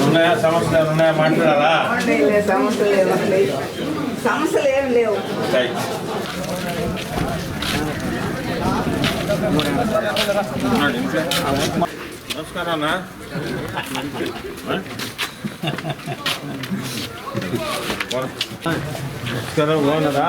ఉన్నాయా సమస్యలు ఉన్నాయా మాట్లాడాలా? సమస్యలు ఏం లేవు. నమస్కారం అన్న. నమస్కారం బాగున్నారా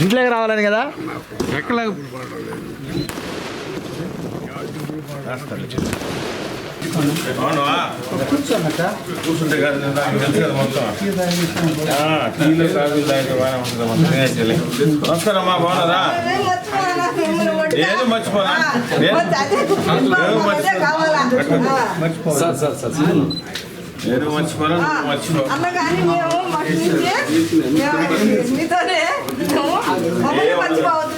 ఇంట్లోకి రావాలని కదా అవునా కూర్చుంటే కాదు తెలుసు కదా మొత్తం టీలు కాఫీలు తాగితే బాగానే ఉంటుంది మొత్తం తినేసేయాలి. నమస్కారం అమ్మా బాగున్నారా? ఏది మర్చిపోనా? గుర్తుంచుకోవాలి. అదే కావాలా ఆ. నేను నువ్వు మర్చిపో మర్చిపోవద్దు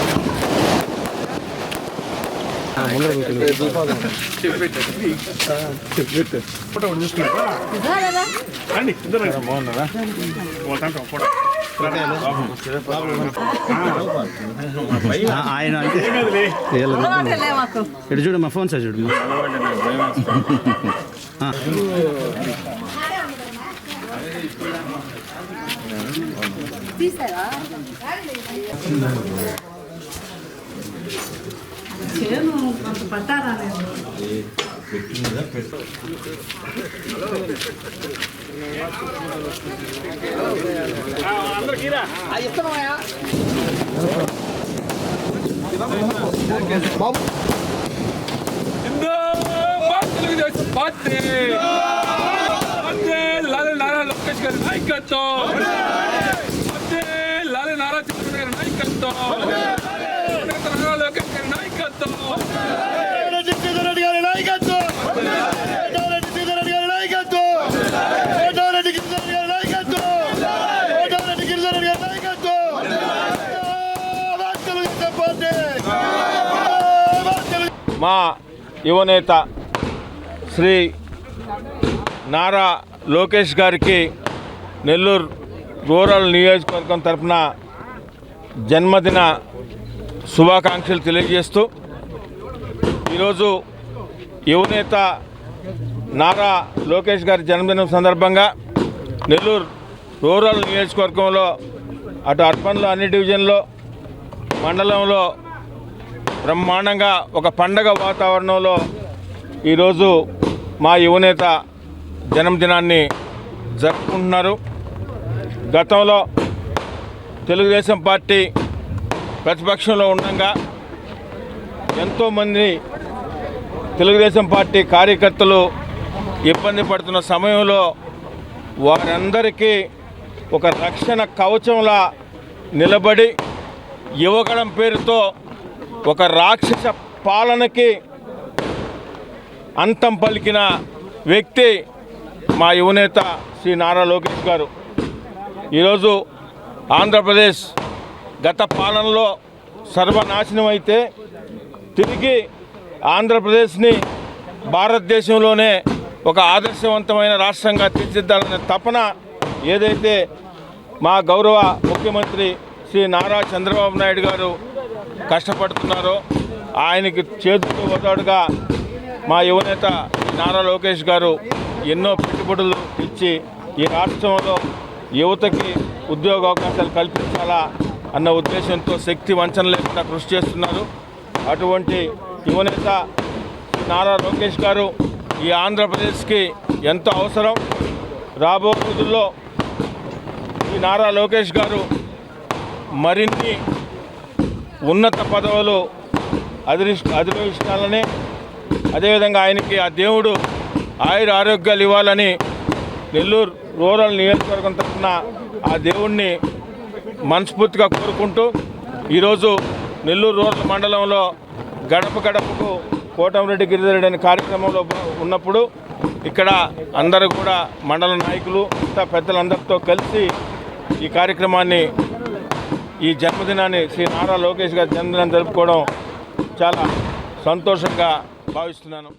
ఆయన ఇటు చూడు మా ఫోన్ సార్ చూడు చేను కొంత పట్టారా నేను తెలుగుదేశం పార్టీ వందే నారా లోకేష్ గారి నాయకత్వం లాలి నారా చంద్రబాబు గారి నాయకత్వం వందే నారా లోకేష్ గారి నాయకత్వం రెడ్డి గారి నాయకత్వం రెడ్డి సీతారెడ్డి గారి నాయకత్వం రెడ్డి గిరిజన్ గారి నాయకత్వం రెడ్డి గిరిజన్ గారి నాయకత్వం తెలుగుదేశం పార్టీ తెలుగు మా యువనేత శ్రీ నారా లోకేష్ గారికి నెల్లూరు రూరల్ నియోజకవర్గం తరఫున జన్మదిన శుభాకాంక్షలు తెలియజేస్తూ ఈరోజు యువనేత నారా లోకేష్ గారి జన్మదినం సందర్భంగా నెల్లూరు రూరల్ నియోజకవర్గంలో అటు అర్బన్లో అన్ని డివిజన్లో మండలంలో బ్రహ్మాండంగా ఒక పండగ వాతావరణంలో ఈరోజు మా యువనేత జన్మదినాన్ని జరుపుకుంటున్నారు. గతంలో తెలుగుదేశం పార్టీ ప్రతిపక్షంలో ఉండగా ఎంతోమంది తెలుగుదేశం పార్టీ కార్యకర్తలు ఇబ్బంది పడుతున్న సమయంలో వారందరికీ ఒక రక్షణ కవచంలా నిలబడి యువగడం పేరుతో ఒక రాక్షస పాలనకి అంతం పలికిన వ్యక్తి మా యువనేత శ్రీ నారా లోకేష్ గారు. ఈరోజు ఆంధ్రప్రదేశ్ గత పాలనలో సర్వనాశనం అయితే తిరిగి ఆంధ్రప్రదేశ్ని భారతదేశంలోనే ఒక ఆదర్శవంతమైన రాష్ట్రంగా తీర్చిద్దాలనే తపన ఏదైతే మా గౌరవ ముఖ్యమంత్రి శ్రీ నారా చంద్రబాబు నాయుడు గారు కష్టపడుతున్నారో ఆయనకి చేతులు వదడుగా మా యువనేత నారా లోకేష్ గారు ఎన్నో పెట్టుబడులు ఇచ్చి ఈ రాష్ట్రంలో యువతకి ఉద్యోగ అవకాశాలు కల్పించాలా అన్న ఉద్దేశంతో శక్తి వంచన లేకుండా కృషి చేస్తున్నారు. అటువంటి యువనేత నారా లోకేష్ గారు ఈ ఆంధ్రప్రదేశ్కి ఎంతో అవసరం? రాబో రోజుల్లో ఈ నారా లోకేష్ గారు మరిన్ని ఉన్నత పదవులు అధిష్ అధిరోహించాలని అదేవిధంగా ఆయనకి ఆ దేవుడు ఆయుర ఆరోగ్యాలు ఇవ్వాలని నెల్లూరు రూరల్ నియోజకవర్గం తరఫున ఆ దేవుణ్ణి మనస్ఫూర్తిగా కోరుకుంటూ ఈరోజు నెల్లూరు రూరల్ మండలంలో గడప గడపకు కోటమిరెడ్డి గిరిధరెడ్డి అనే కార్యక్రమంలో ఉన్నప్పుడు ఇక్కడ అందరూ కూడా మండల నాయకులు పెద్దలందరితో కలిసి ఈ కార్యక్రమాన్ని ఈ జన్మదినాన్ని శ్రీ నారా లోకేష్ గారి జన్మదినాన్ని జరుపుకోవడం చాలా సంతోషంగా భావిస్తున్నాను.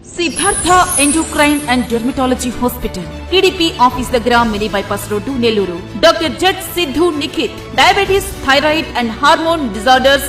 Siddhartha endocrine and dermatology hospital TDP office దగ్గర mini bypass road Nellore. Doctor Z Siddhu Nikhith diabetes thyroid and hormone disorders